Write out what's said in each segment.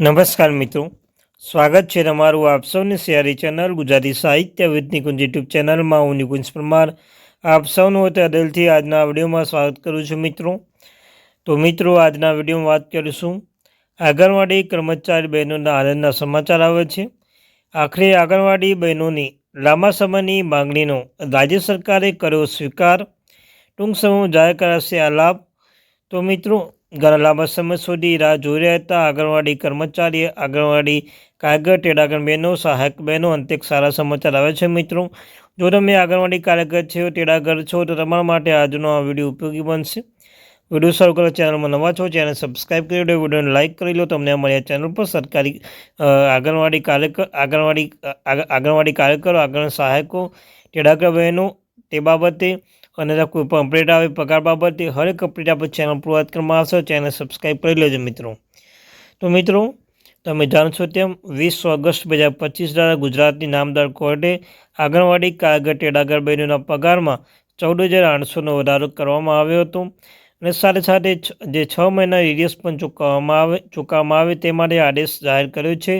નમસ્કાર મિત્રો. સ્વાગત છે તમારું આપ સૌની સિયારી ચેનલ ગુજરાતી સાહિત્ય વિદ નિકુંજ યુટ્યુબ ચેનલમાં. હું નિકુંજ પરમાર. આપ સૌનું તે દિલથી આજના વિડીયોમાં સ્વાગત કરું છું મિત્રો. તો મિત્રો, આજના વિડીયોમાં વાત કરીશું. આંગણવાડી કર્મચારી બહેનોના આનંદના સમાચાર આવે છે. આખરે આંગણવાડી બહેનોની લાંબા સમયની માંગણીનો રાજ્ય સરકારે કર્યો સ્વીકાર. ટૂંક સમયમાં જાહેર કરાશે આ લાભ. તો મિત્રો ઘણા લાંબા સમય સુધી રાહ જોઈ રહ્યા હતા. આંગણવાડી કર્મચારી આંગણવાડી કારગર ટેડાગર બહેનો, સહાયક બહેનો અંતે સારા સમાચાર આવે છે મિત્રો. જો તમે આંગણવાડી કાર્યકર છો, ટેડાગર છો, તો તમારા માટે આજનો આ વીડિયો ઉપયોગી બનશે. વીડિયો શરૂ કરો ચેનલમાં નવા છો, ચેનલ સબસ્ક્રાઈબ કરી લો, વિડીયોને લાઇક કરી લો તમને અમારી આ ચેનલ પર સરકારી આંગણવાડી કાર્યકર, આંગણવાડી આંગણવાડી કાર્યકરો, આંગણ સહાયકો, ટેડાગર બહેનો, તે બાબતે અને કોઈ પણ અપડેટ આવે પગાર બાબતે હરેક અપડેટ આપણે ચેનલ પર વાત કરવામાં આવશે ચેનલ સબસ્ક્રાઈબ કરી લેજો મિત્રો. તો મિત્રો, તમે જાણો છો તેમ વીસ ઓગસ્ટ બે હજાર પચીસ દ્વારા ગુજરાતની નામદાર કોર્ટે આંગણવાડી કારગર ટેડાગર બહેનોના પગારમાં ચૌદ હજાર આઠસોનો વધારો કરવામાં આવ્યો હતો. અને સાથે સાથે જે છ મહિના રિડિયસ પણ ચૂકવવામાં આવે ચૂકવવામાં આવે તે માટે આદેશ જાહેર કર્યો છે.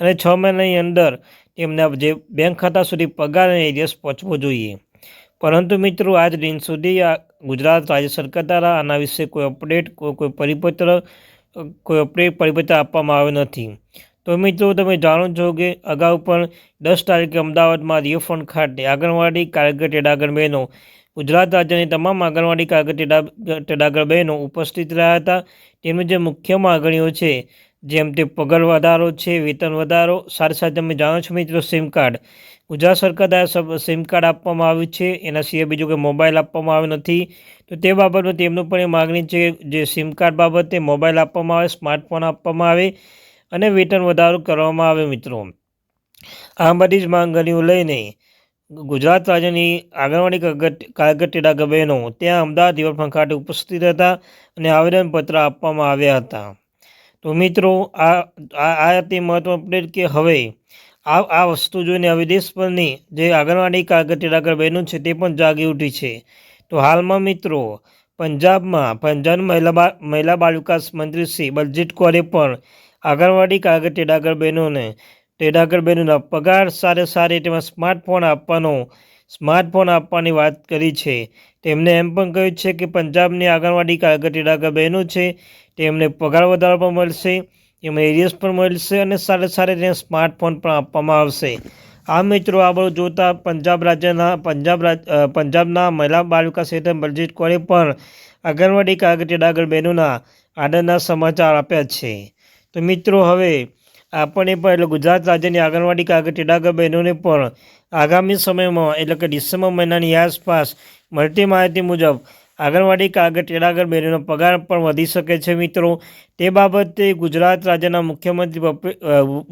અને છ મહિનાની અંદર તેમના જે બેંક ખાતા સુધી પગાર અને એરિયસ પહોંચવો જોઈએ. પરંતુ મિત્રો, આજ દિન સુધી આ ગુજરાત રાજ્ય સરકાર દ્વારા આના વિશે કોઈ અપડેટ કોઈ કોઈ પરિપત્ર, કોઈ અપડેટ પરિપત્ર આપવામાં આવ્યો નથી. તો મિત્રો, તમે જાણો છો કે અગાઉ પણ દસ તારીખે અમદાવાદમાં રિયોફ્રન્ટ ખાતે આંગણવાડી કારગર ટેડાગર બહેનો, ગુજરાત રાજ્યની તમામ આંગણવાડી કારગર ટેડાગર બહેનો ઉપસ્થિત રહ્યા હતા. તેમની જે મુખ્ય માગણીઓ છે જેમ તે પગાર વધારો છે, વેતન વધારો. સાથે સાથે તમે જાણો છો મિત્રો સિમ કાર્ડ ગુજરાત સરકાર દ્વારા સિમ કાર્ડ આપવામાં આવ્યું છે. એના સિવાય બીજું કે મોબાઈલ આપવામાં આવ્યો નથી. તો તે બાબતમાં તેમનું પણ એ માગણી છે જે સિમ કાર્ડ બાબતે મોબાઈલ આપવામાં આવે સ્માર્ટફોન આપવામાં આવે અને વેતન વધારો કરવામાં આવે મિત્રો. આ બધી જ માંગણીઓ લઈને ગુજરાત રાજ્યની આંગણવાડી કારગર ટેડા બહેનો ત્યાં અમદાવાદ રિવરફ્રન્ટ ખાતે ઉપસ્થિત હતા અને આવેદનપત્ર આપવામાં આવ્યા હતા. તો મિત્રો, આ આ હતી મહત્વ અપડેટ કે હવે આ આ વસ્તુ જોઈને હવે દેશભરની જે આંગણવાડી કાગળ બહેનો છે તે પણ જાગી ઉઠી છે. તો હાલમાં મિત્રો, પંજાબમાં પંજાબ મહિલા મહિલા બાળ વિકાસ મંત્રી શ્રી બલજીત કૌરે પણ આંગણવાડી કાગળ ટેડાગર બહેનોને ટેડાગર બહેનોના પગાર સારે સારી તેમાં સ્માર્ટફોન આપવાનો સ્માર્ટફોન આપવાની વાત કરી છે. તેમણે એમ પણ કહ્યું છે કે પંજાબની આંગણવાડી ટેડાગર બહેનો છે, તેમને પગાર વધારો પણ મળશે એમને એરિયસ પણ મળશે અને સાથે સાથે તેને સ્માર્ટફોન પણ આપવામાં આવશે. આ મિત્રો આગળ જોતા પંજાબ રાજ્યના, પંજાબ પંજાબના મહિલા બાળ વિકાસ હેઠળ બલજીત કોરે પણ આંગણવાડી ડાગર બહેનોના આનંદના સમાચાર આપ્યા છે. તો મિત્રો હવે આપણે પણ એટલે ગુજરાત રાજ્યની આંગણવાડી કાગળ ડાગર બહેનોને પણ આગામી સમયમાં, એટલે કે ડિસેમ્બર મહિનાની આસપાસ, મળતી માહિતી મુજબ આંગણવાડી કાગળ તેડાગર બહેનોનો પગાર પણ વધી શકે છે મિત્રો. તે બાબતે ગુજરાત રાજ્યના મુખ્યમંત્રી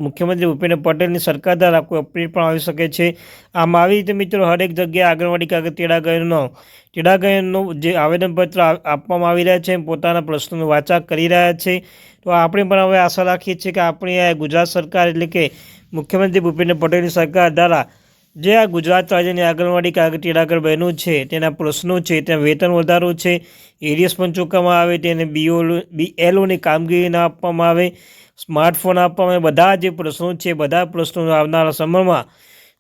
મુખ્યમંત્રી ભૂપેન્દ્ર પટેલની સરકાર દ્વારા કોઈ અપીલ પણ આવી શકે છે. આમ આવી રીતે મિત્રો, હરેક જગ્યાએ આંગણવાડી કાગળ તેડાગરનો તેડાગરનું જે આવેદનપત્ર આપવામાં આવી રહ્યા છે પોતાના પ્રશ્નોનું વાચા કરી રહ્યા છે. તો આપણે પણ હવે આશા રાખીએ છીએ કે આપણી ગુજરાત સરકાર એટલે કે મુખ્યમંત્રી ભૂપેન્દ્ર પટેલની સરકાર દ્વારા જે આ ગુજરાત રાજ્યની આંગણવાડી કાગળ આગળ બહેનો છે, તેના પ્રશ્નો છે ત્યાં વેતન વધારો છે, એરિયસ પણ ચૂકવવામાં આવે, તેને બીઓ બી એલઓની કામગીરી ના આપવામાં આવે, સ્માર્ટફોન આપવામાં આવે, બધા જે પ્રશ્નો છે, બધા પ્રશ્નો આવનારા સમયમાં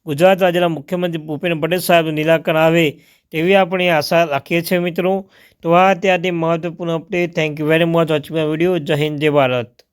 ગુજરાત રાજ્યના મુખ્યમંત્રી ભૂપેન્દ્ર પટેલ સાહેબ નિરાકરણ આવે તેવી આપણે આશા રાખીએ છીએ મિત્રો. તો આ ત્યાંથી મહત્વપૂર્ણ update thank you very much watching video જય હિન્દ, જય ભારત.